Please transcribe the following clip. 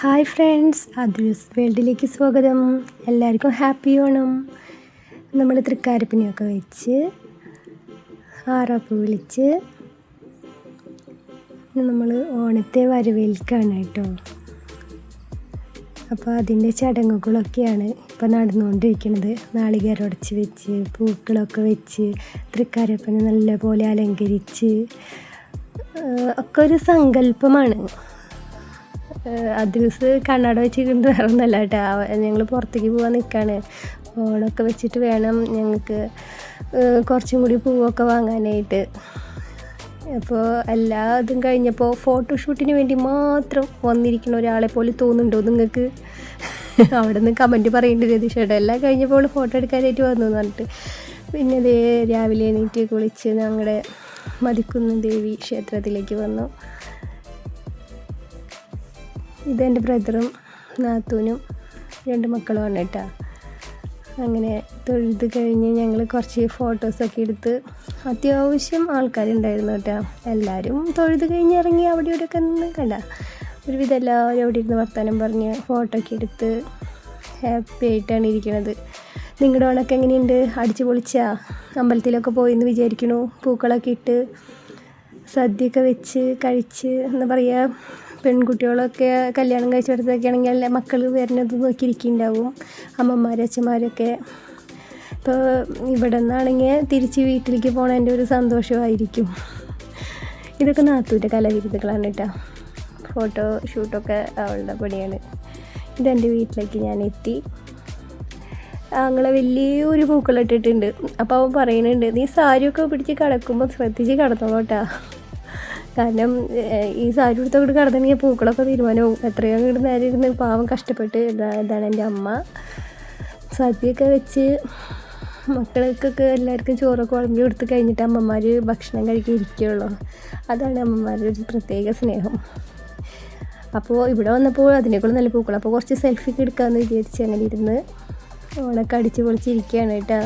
Hi friends അദ്വൈസ് വേൾഡിലേക്ക് സ്വാഗതം. എല്ലാവർക്കും ഹാപ്പി ഓണം. നമ്മൾ തൃക്കാരപ്പനെയൊക്കെ വെച്ച് ആറാപ്പ് വിളിച്ച് നമ്മൾ ഓണത്തെ വരവേൽക്കാണ് കേട്ടോ. അപ്പോൾ അതിന്റെ ചടങ്ങുകളൊക്കെയാണ് ഇപ്പോൾ നടന്നുകൊണ്ടിരിക്കുന്നത്. നാളികേരം ഉടച്ച് വെച്ച് പൂക്കളൊക്കെ വെച്ച് തൃക്കാരപ്പനെ നല്ലപോലെ അലങ്കരിച്ച് ഒക്കെ ഒരു സങ്കല്പമാണ്. അദ്യൂസ് കണ്ണട വെച്ചിട്ടുണ്ട് വേറെ ഒന്നല്ല കേട്ടോ ഞങ്ങൾ പുറത്തേക്ക് പോകാൻ നിൽക്കുകയാണ് ഫോണൊക്കെ വെച്ചിട്ട് വേണം ഞങ്ങൾക്ക് കുറച്ചും കൂടി പൂവൊക്കെ വാങ്ങാനായിട്ട്. അപ്പോൾ എല്ലാ ഇതും കഴിഞ്ഞപ്പോൾ ഫോട്ടോഷൂട്ടിന് വേണ്ടി മാത്രം വന്നിരിക്കുന്ന ഒരാളെ പോലെ തോന്നുന്നുണ്ടോ നിങ്ങൾക്ക്? അവിടെ നിന്ന് കമന്റ് പറയേണ്ടി രതീഷേട്ടാ. എല്ലാം കഴിഞ്ഞപ്പോൾ ഫോട്ടോ എടുക്കാനായിട്ട് വന്നു എന്ന് പറഞ്ഞിട്ട്. പിന്നെ ദേ രാവിലെ എണീറ്റ് കുളിച്ച് ഞങ്ങളുടെ മതിക്കുന്ന് ദേവി ക്ഷേത്രത്തിലേക്ക് വന്നു. ഇതെന്റെ ബ്രദറും നാത്തൂനും രണ്ട് മക്കളുമാണ് കേട്ടോ. അങ്ങനെ തൊഴുത് കഴിഞ്ഞ് ഞങ്ങൾ കുറച്ച് ഫോട്ടോസൊക്കെ എടുത്ത് അത്യാവശ്യം ആൾക്കാരുണ്ടായിരുന്നു കേട്ടോ. എല്ലാവരും തൊഴുത് കഴിഞ്ഞ് ഇറങ്ങി അവിടെ ഇവിടെയൊക്കെ നിന്ന് കണ്ട. ഒരുവിധം എല്ലാവരും അവിടെ ഇരുന്ന് വർത്തമാനം പറഞ്ഞ് ഫോട്ടോ ഒക്കെ എടുത്ത് ഹാപ്പി ആയിട്ടാണ് ഇരിക്കുന്നത് നിങ്ങളുടെ ഓണൊക്കെ എങ്ങനെയുണ്ട്? അടിച്ചു പൊളിച്ചാ? അമ്പലത്തിലൊക്കെ പോയെന്ന് വിചാരിക്കണു? പൂക്കളൊക്കെ ഇട്ട് സദ്യയൊക്കെ വെച്ച് കഴിച്ച് എന്താ പറയുക പെൺകുട്ടികളൊക്കെ കല്യാണം കഴിച്ചിടത്തൊക്കെ ആണെങ്കിൽ എല്ലാ മക്കൾ വരുന്നത് നോക്കിയിരിക്കുന്നുണ്ടാവും. അമ്മമാരും അച്ഛന്മാരൊക്കെ. ഇപ്പോൾ ഇവിടെ നിന്നാണെങ്കിൽ തിരിച്ച് വീട്ടിലേക്ക് പോകണതിന്റെ ഒരു സന്തോഷമായിരിക്കും. ഇതൊക്കെ നാത്തൂന്റെ കലാവിരുദ്ധകളാണ് കേട്ടോ. ഫോട്ടോ ഷൂട്ടൊക്കെ അവളുടെ പണിയാണ്. ഇതെന്റെ വീട്ടിലേക്ക് ഞാൻ എത്തി. അങ്ങനെ വലിയൊരു പൂക്കളിട്ടിട്ടുണ്ട് അപ്പോൾ അവൻ പറയുന്നുണ്ട് നീ സാരിയൊക്കെ പിടിച്ച് കിടക്കുമ്പോൾ ശ്രദ്ധിച്ച് കിടന്നോട്ടാ കാരണം ഈ സാരി ഉടുത്തൊക്കെ കിടന്നിട്ടുണ്ടെങ്കിൽ പൂക്കളൊക്കെ തീരുമാനവും എത്രയോ അങ്ങോട്ട് നേരെ ഇരുന്ന് പാവം കഷ്ടപ്പെട്ട് ഇതാ ഇതാണ് എന്റെ അമ്മ. സദ്യയൊക്കെ വെച്ച് മക്കൾക്കൊക്കെ എല്ലാവർക്കും ചോറൊക്കെ വിളമ്പി കൊടുത്ത് കഴിഞ്ഞിട്ട് അമ്മമാർ ഭക്ഷണം കഴിക്കാൻ ഇരിക്കുകയുള്ളൂ അതാണ് അമ്മമാരുടെ ഒരു പ്രത്യേക സ്നേഹം. അപ്പോൾ ഇവിടെ വന്നപ്പോൾ അതിനേക്കുള്ള നല്ല പൂക്കൾ അപ്പോൾ കുറച്ച് സെൽഫിക്ക് എടുക്കാമെന്ന് വിചാരിച്ച് അങ്ങനെ ഇരുന്ന് ഓണൊക്കെ അടിച്ച് പൊളിച്ചിരിക്കുകയാണ് കേട്ടോ.